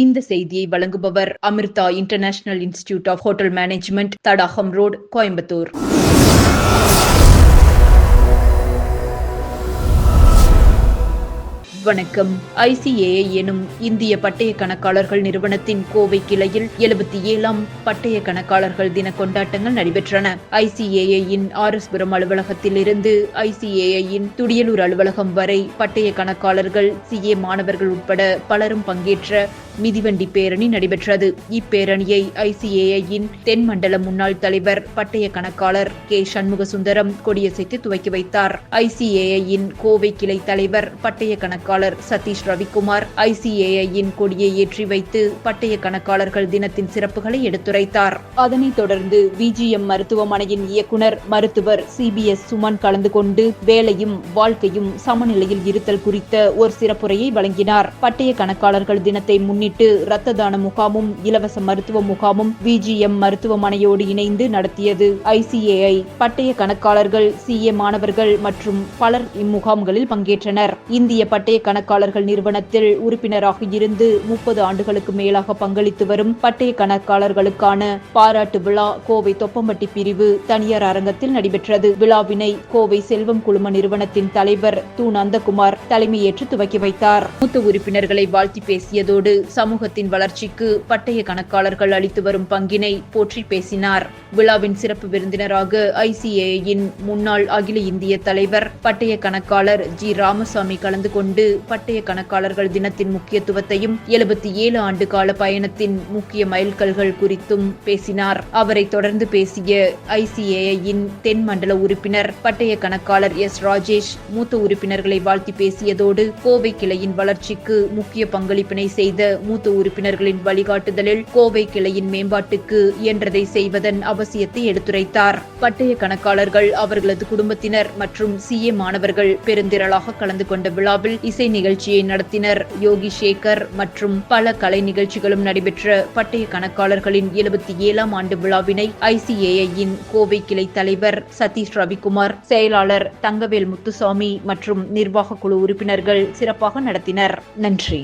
இந்த செய்தியை வழங்குபவர் Amrita international institute of hotel management Thadagam road Coimbatore. வணக்கம். ஐசிஏஐ எனும் இந்திய பட்டய கணக்காளர்கள் நிறுவனத்தின் கோவை கிளையில் எழுபத்தி ஏழாம் பட்டய கணக்காளர்கள் தின கொண்டாட்டங்கள் நடைபெற்றன. ஐசிஏஐயின் ஆர் எஸ் புரம் அலுவலகத்தில் இருந்து ஐசிஏஐயின் துடியலூர் அலுவலகம் வரை பட்டய கணக்காளர்கள் சிஏ மாணவர்கள் உட்பட பலரும் பங்கேற்ற மிதிவண்டி பேரணி நடைபெற்றது. இப்பேரணியை ஐசிஏஐயின் தென் மண்டல முன்னாள் தலைவர் பட்டய கணக்காளர் கே. சண்முகசுந்தரம் கொடியசைத்து துவக்கி வைத்தார். ஐசிஏஐயின் கோவை கிளை தலைவர் பட்டய கணக்காளர் சதீஷ் ரவிக்குமார் ஐசிஏஐயின் கொடியை ஏற்றி வைத்து பட்டய கணக்காளர்கள் தினத்தின் சிறப்புகளை எடுத்துரைத்தார். அதனைத் தொடர்ந்து விஜிஎம் மருத்துவமனையின் இயக்குனர் மருத்துவர் சிபிஎஸ் சுமன் கலந்து கொண்டு வேலையும் வாழ்க்கையும் சமநிலையில் இருத்தல் குறித்த ஒரு சிறப்புரையை வழங்கினார். பட்டய கணக்காளர்கள் தினத்தை முன்னிட்டு ரத்த தான முகாமும் இலவச மருத்துவ முகாமும் விஜிஎம் மருத்துவமனையோடு இணைந்து நடத்தியது. ஐசிஏஐ பட்டய கணக்காளர்கள் சிஏ மாணவர்கள் மற்றும் பலர் இம்முகாம்களில் பங்கேற்றனர். இந்திய பட்டய கணக்காளர்கள் நிறுவனத்தில் உறுப்பினராக இருந்து முப்பது ஆண்டுகளுக்கு மேலாக பங்களித்து வரும் பட்டய கணக்காளர்களுக்கான பாராட்டு விழா கோவை தொப்பம்பட்டி பிரிவு தனியார் அரங்கத்தில் நடைபெற்றது. விழாவினை கோவை செல்வம் குழும நிறுவனத்தின் தலைவர் து நந்தகுமார் தலைமையேற்று துவக்கி வைத்தார். மூத்த உறுப்பினர்களை வாழ்த்தி பேசியதோடு சமூகத்தின் வளர்ச்சிக்கு பட்டய கணக்காளர்கள் அளித்து வரும் பங்கினை போற்றி பேசினார். விழாவின் சிறப்பு விருந்தினராக ஐசிஏயின் முன்னாள் அகில இந்திய தலைவர் பட்டய கணக்காளர் ஜி. ராமசாமி கலந்து கொண்டு பட்டய கணக்காளர்கள் தினத்தின் முக்கியத்துவத்தையும் எழுபத்தி ஏழு ஆண்டு கால பயணத்தின் முக்கிய மைல்கல்கள் குறித்தும் பேசினார். அவரை தொடர்ந்து பேசிய ஐசிஏயின் தென் மண்டல உறுப்பினர் பட்டய கணக்காளர் எஸ். ராஜேஷ் மூத்த உறுப்பினர்களை வாழ்த்தி பேசியதோடு கோவை கிளையின் வளர்ச்சிக்கு முக்கிய பங்களிப்பினை செய்த மூத்த உறுப்பினர்களின் வழிகாட்டுதலில் கோவை கிளையின் மேம்பாட்டுக்கு இயன்றதை செய்வதன் அவசியத்தை எடுத்துரைத்தார். பட்டய கணக்காளர்கள் அவர்களது குடும்பத்தினர் மற்றும் சிஏ மாணவர்கள் பெருந்திரளாக கலந்து கொண்ட விழாவில் இசை நிகழ்ச்சியை நடத்தினர். யோகி சேகர் மற்றும் பல கலை நிகழ்ச்சிகளும் நடைபெற்ற பட்டய கணக்காளர்களின் எழுபத்தி ஏழாம் ஆண்டு விழாவினை ஐசிஏஐயின் கோவை கிளை தலைவர் சதீஷ் ரவிக்குமார் செயலாளர் தங்கவேல் முத்துசாமி மற்றும் நிர்வாக குழு உறுப்பினர்கள் சிறப்பாக நடத்தினர். நன்றி.